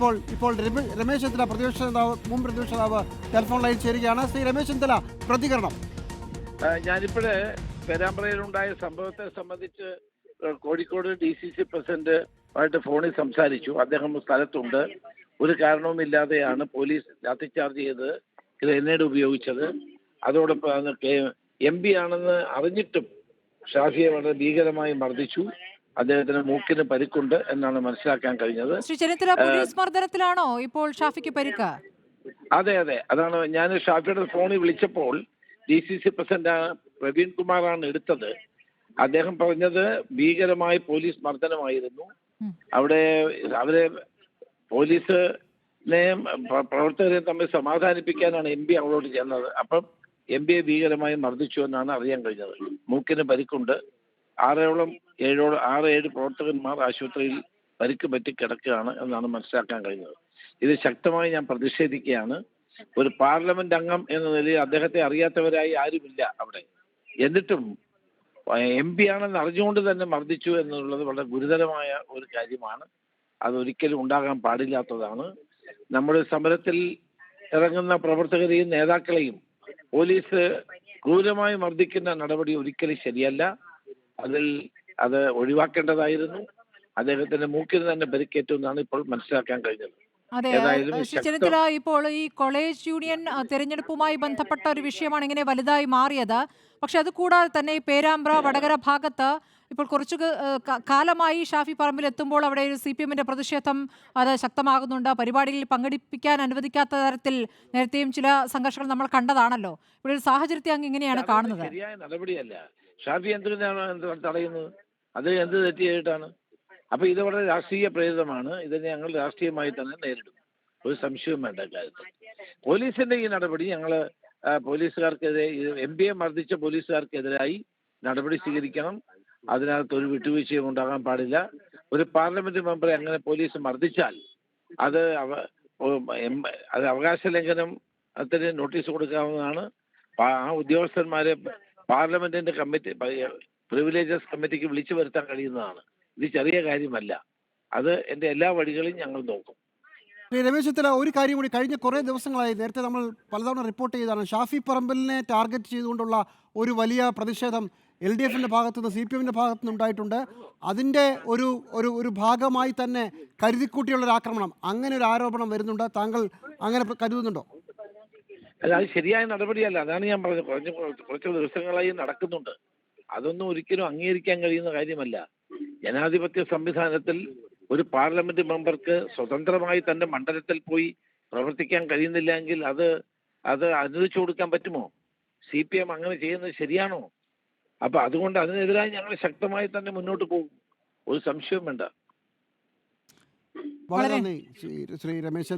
ഇപ്പോൾ ഇപ്പോൾ രമേ- രമേശ് ചെന്നിത്തല പ്രതിപക്ഷ നേതാവ് മുൻ പ്രതിപക്ഷ നേതാവ് ടെലിഫോൺ ലൈൻ ചേരുകയാണ്. ശ്രീ രമേശ് ചെന്നിത്തല പ്രതികരണം. ഞാനിപ്പോഴ് പേരാമ്പ്രയിലുണ്ടായ സംഭവത്തെ സംബന്ധിച്ച് Kozhikode D C C president ആയിട്ട് ഫോണിൽ സംസാരിച്ചു. അദ്ദേഹം സ്ഥലത്തുണ്ട്. ഒരു കാരണവുമില്ലാതെയാണ് പോലീസ് ലാത്തിചാർജ് ചെയ്ത് ഗ്രനേഡ് ഉപയോഗിച്ചത്. അതോടൊപ്പം എം പി ആണെന്ന് അറിഞ്ഞിട്ടും ഷാഫിയെ വളരെ ഭീകരമായി മർദ്ദിച്ചു. അദ്ദേഹത്തിന് മൂക്കിന് പരിക്കുണ്ട് എന്നാണ് മനസ്സിലാക്കാൻ കഴിഞ്ഞത്. പോലീസ് മർദ്ദനത്തിലാണോ ഇപ്പോൾ ഷാഫിക്ക് പരിക്ക്? അതെ അതെ. അതാണ് ഞാൻ ഷാഫിയുടെ ഫോണിൽ വിളിച്ചപ്പോൾ D C C president Praveen കുമാറാണ് എടുത്തത്. അദ്ദേഹം പറഞ്ഞത് ഭീകരമായ പോലീസ് മർദ്ദനമായിരുന്നു. അവിടെ അവരെ പോലീസിനെയും പ്ര- പ്രവർത്തകരെയും തമ്മിൽ സമാധാനിപ്പിക്കാനാണ് എം പി അങ്ങോട്ട് ചെന്നത്. അപ്പം എം പിയെ ഭീകരമായി മർദ്ദിച്ചു എന്നാണ് അറിയാൻ കഴിഞ്ഞത്. മൂക്കിന് പരിക്കുണ്ട്. ആറോളം ഏഴോളം ആറ് ഏഴ് പ്രവർത്തകന്മാർ ആശുപത്രിയിൽ പരിക്ക് പറ്റി കിടക്കുകയാണ് എന്നാണ് മനസ്സിലാക്കാൻ കഴിഞ്ഞത്. ഇത് ശക്തമായി ഞാൻ പ്രതിഷേധിക്കുകയാണ്. ഒരു പാർലമെന്റ് അംഗം എന്ന നിലയിൽ അദ്ദേഹത്തെ അറിയാത്തവരായി ആരുമില്ല അവിടെ. എന്നിട്ടും എം പി ആണെന്ന് അറിഞ്ഞുകൊണ്ട് തന്നെ മർദ്ദിച്ചു എന്നുള്ളത് വളരെ ഗുരുതരമായ ഒരു കാര്യമാണ്. അതൊരിക്കലും ഉണ്ടാകാൻ പാടില്ലാത്തതാണ്. നമ്മുടെ സമരത്തിൽ ഇറങ്ങുന്ന പ്രവർത്തകരെയും നേതാക്കളെയും പോലീസ് ക്രൂരമായി മർദ്ദിക്കുന്ന നടപടി ഒരിക്കലും ശരിയല്ല. അതിൽ അത് ഒഴിവാക്കേണ്ടതായിരുന്നു. അദ്ദേഹത്തിന്റെ മൂക്കിന് തന്നെ പരിക്കേറ്റു എന്നാണ് ഇപ്പോൾ മനസ്സിലാക്കാൻ കഴിഞ്ഞത്. അതെ ചെന്നിത്തല ഇപ്പോൾ ഈ കോളേജ് യൂണിയൻ തിരഞ്ഞെടുപ്പുമായി ബന്ധപ്പെട്ട ഒരു വിഷയമാണ് ഇങ്ങനെ വലുതായി മാറിയത്. പക്ഷെ അത് കൂടാതെ തന്നെ ഈ പേരാമ്പ്ര വടകര ഭാഗത്ത് ഇപ്പോൾ കുറച്ചു കാലമായി ഷാഫി പറമ്പിൽ എത്തുമ്പോൾ അവിടെ ഒരു സി പി എമ്മിന്റെ പ്രതിഷേധം അത് ശക്തമാകുന്നുണ്ട്. പരിപാടിയിൽ പങ്കെടുപ്പിക്കാൻ അനുവദിക്കാത്ത തരത്തിൽ നേരത്തെയും ചില സംഘർഷങ്ങൾ നമ്മൾ കണ്ടതാണല്ലോ. ഇവിടെ ഒരു സാഹചര്യത്തെ അങ്ങ് ഇങ്ങനെയാണ് കാണുന്നത്. ഷാഫി എന്തിനാണ് എന്ത് തടയുന്നത്? അത് എന്ത് തെറ്റിയായിട്ടാണ് അപ്പൊ ഇത് വളരെ രാഷ്ട്രീയ പ്രേരിതമാണ്. ഇതിനെ ഞങ്ങൾ രാഷ്ട്രീയമായി തന്നെ നേരിടും. ഒരു സംശയവും വേണ്ട കാര്യത്തിൽ. പോലീസിന്റെ ഈ നടപടി ഞങ്ങൾ പോലീസുകാർക്കെതിരെ എം പി എ മർദ്ദിച്ച പോലീസുകാർക്കെതിരായി നടപടി സ്വീകരിക്കണം. അതിനകത്ത് ഒരു വിട്ടുവീഴ്ചയും ഉണ്ടാകാൻ പാടില്ല. ഒരു പാർലമെന്റ് മെമ്പറെ അങ്ങനെ പോലീസ് മർദ്ദിച്ചാൽ അത് അവ- അത് അവകാശ ലംഘനത്തിന് നോട്ടീസ് കൊടുക്കാവുന്നതാണ്. ആ ഉദ്യോഗസ്ഥന്മാരെ പാർലമെന്റിന്റെ കമ്മിറ്റി പ്രിവിലേജസ് കമ്മിറ്റിക്ക് വിളിച്ചു വരുത്താൻ കഴിയുന്നതാണ്. ഇത് ചെറിയ കാര്യമല്ല. അത് എന്റെ എല്ലാ വഴികളും ഞങ്ങൾ നോക്കും. ശ്രീ രമേശ് ചെത്തല ഒരു കാര്യം കൂടി. കഴിഞ്ഞ കുറേ ദിവസങ്ങളായി നേരത്തെ നമ്മൾ പലതവണ റിപ്പോർട്ട് ചെയ്തതാണ്. ഷാഫി പറമ്പലിനെ ടാർഗറ്റ് ചെയ്തുകൊണ്ടുള്ള ഒരു വലിയ പ്രതിഷേധം എൽ ഡി എഫിന്റെ ഭാഗത്തുനിന്ന് സി പി എമ്മിന്റെ ഭാഗത്തുനിന്ന് ഉണ്ടായിട്ടുണ്ട്. അതിന്റെ ഒരു ഒരു ഒരു ഭാഗമായി തന്നെ കരുതിക്കൂട്ടിയുള്ള ഒരു ആക്രമണം. അങ്ങനെ ഒരു ആരോപണം വരുന്നുണ്ട്. താങ്കൾ അങ്ങനെ കരുതുന്നുണ്ടോ? അല്ല അത് ശരിയായ നടപടിയല്ല. അതാണ് ഞാൻ പറഞ്ഞത്. കുറച്ച് കുറച്ച് ദിവസങ്ങളായി നടക്കുന്നുണ്ട്. അതൊന്നും ഒരിക്കലും അംഗീകരിക്കാൻ കഴിയുന്ന കാര്യമല്ല. ജനാധിപത്യ സംവിധാനത്തിൽ ഒരു പാർലമെന്റ് മെമ്പർക്ക് സ്വതന്ത്രമായി തന്റെ മണ്ഡലത്തിൽ പോയി പ്രവർത്തിക്കാൻ കഴിയുന്നില്ല എങ്കിൽ അത് അത് അനുവദിച്ചു കൊടുക്കാൻ പറ്റുമോ? സി പി എം അങ്ങനെ ചെയ്യുന്നത് ശരിയാണോ? അപ്പൊ അതുകൊണ്ട് അതിനെതിരായി ഞങ്ങൾ ശക്തമായി തന്നെ മുന്നോട്ട് പോകും. ഒരു സംശയവും വേണ്ട. വളരെ ശ്രീ ശ്രീ രമേശ്